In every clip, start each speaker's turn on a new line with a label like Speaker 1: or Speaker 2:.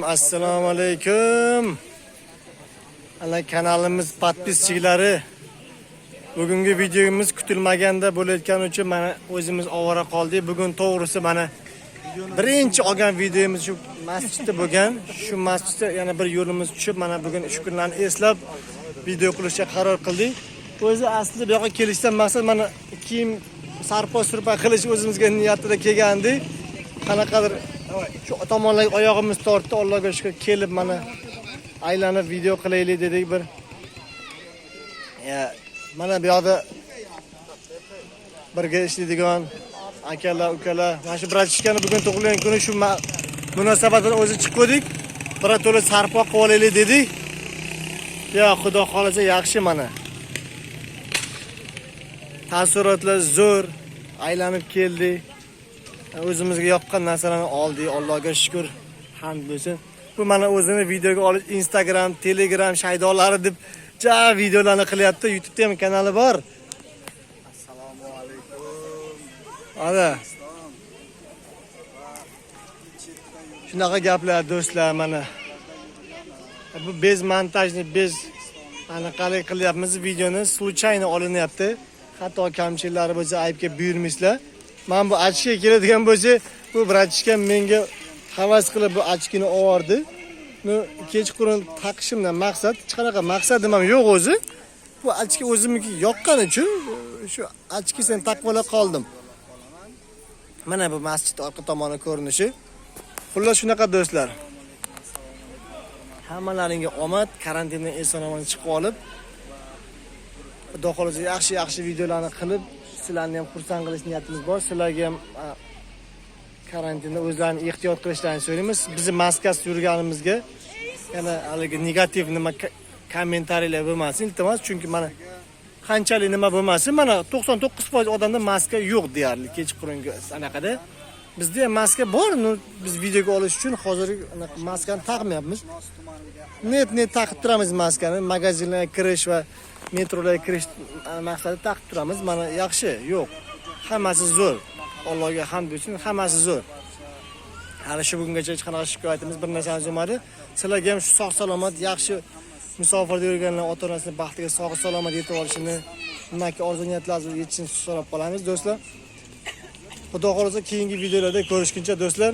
Speaker 1: assalomu alaykum ana kanalimiz podpischilari bugungi videomiz kutilmaganda bo'layotgani uchun mana o'zimiz ovora qoldik. Bugun to'g'risi mana birinchi olgan videomiz shu masjidda bo'lgan. Shu masjidda yana bir yo'limiz tushib mana bugun shu kunlarni eslab video qilishga qaror qildik. O'zi aslida bu yoqqa kelishdan maqsad mana kiyim sarpo surpa qilish o'zimizga niyatida kelgandik qanaqadir shu tomonlarga oyog'imiz tortdi allohga shukur kelib mana aylanib video qilaylik dedik bir. Mana bu yoqda birga ishlaydigan akalar ukalar mana shu bratishkani bugun tug'ilgan kuni shu munosabat bilan o'zi chiqdik birato'la sarpo qilib olaylik dedik. Yo xudo xohlasa yaxshi mana. Taassurotlar zo'r. Aylanib keldik o'zimizga yoqqan narsalarni oldik allohga shukur hamd bo'lsin. Bu mana o'zini videoga olish instagram telegram shaydolari deb ja videolarni qilyapti youtubeda ham kanali bor.
Speaker 2: Assalomu alaykum.
Speaker 1: Ana. Shunaqa gaplar do'stlar mana. Bu bez montajni bez anaqalik qilyapmiz videoni случайно olinyapti. Xato kamchiliklari bo'lsa aybga buyurmaysizlar mana bu ochka keladigan bo'lsa bu bratishkam menga havas qilib bu ochkini olyordi bu kechqurun taqishimdan maqsad hech qanaqa maqsadim ham yo'q o'zi. Bu ochka o'zimniki yoqqani uchun shu ochkasini taqib ola qoldim. Mana bu masjid orqa tomoni ko'rinishi. Xullas shunaqa do'stlar. Hammalaringga omad karantindan eson omon chiqib olib xudo xohlasa yaxshi yaxshi videolarni qilib sizlarni ham xursand qilish niyatimiz bor. Sizlarga ham karantinda o'zlarini ehtiyot qilishlarini so'raymiz. Bizni maskasiz yurganimizga yana haligi negativ nima kommentariyalar bo'lmasin iltimos chunki mana qanchalik nima bo'lmasin mana 99% odamda maska yo'q deyarli kechqurungi anaqada. Bizda ham maska bor biz videoga olish uchun hozir maskani taqmayapmiz. Net net taqib turamiz maskani magazinlarga kirish va metrolarga kirish maqsadida taqib turamiz. Mana yaxshi yo'q. Hammasi zo'r. Allohga hamd bo'lsin hammasi zo'r. Hali shu bugungacha hech qanaqa shikoyatimiz bir narsamiz bo'lmadi. Sizlarga ham shu sog' salomat yaxshi musofirda yurganlar ota onasini baxtiga sog' salomat yetib olishini nimaki orzu niyatlaringizni yetishini so'rab qolamiz do'stlar. Xudo xohlasa keyingi videolarda ko'rishguncha do'stlar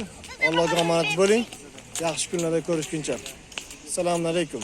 Speaker 1: allohga omonat bo'ling. Yaxshi kunlarda ko'rishguncha. Assalomu alaykum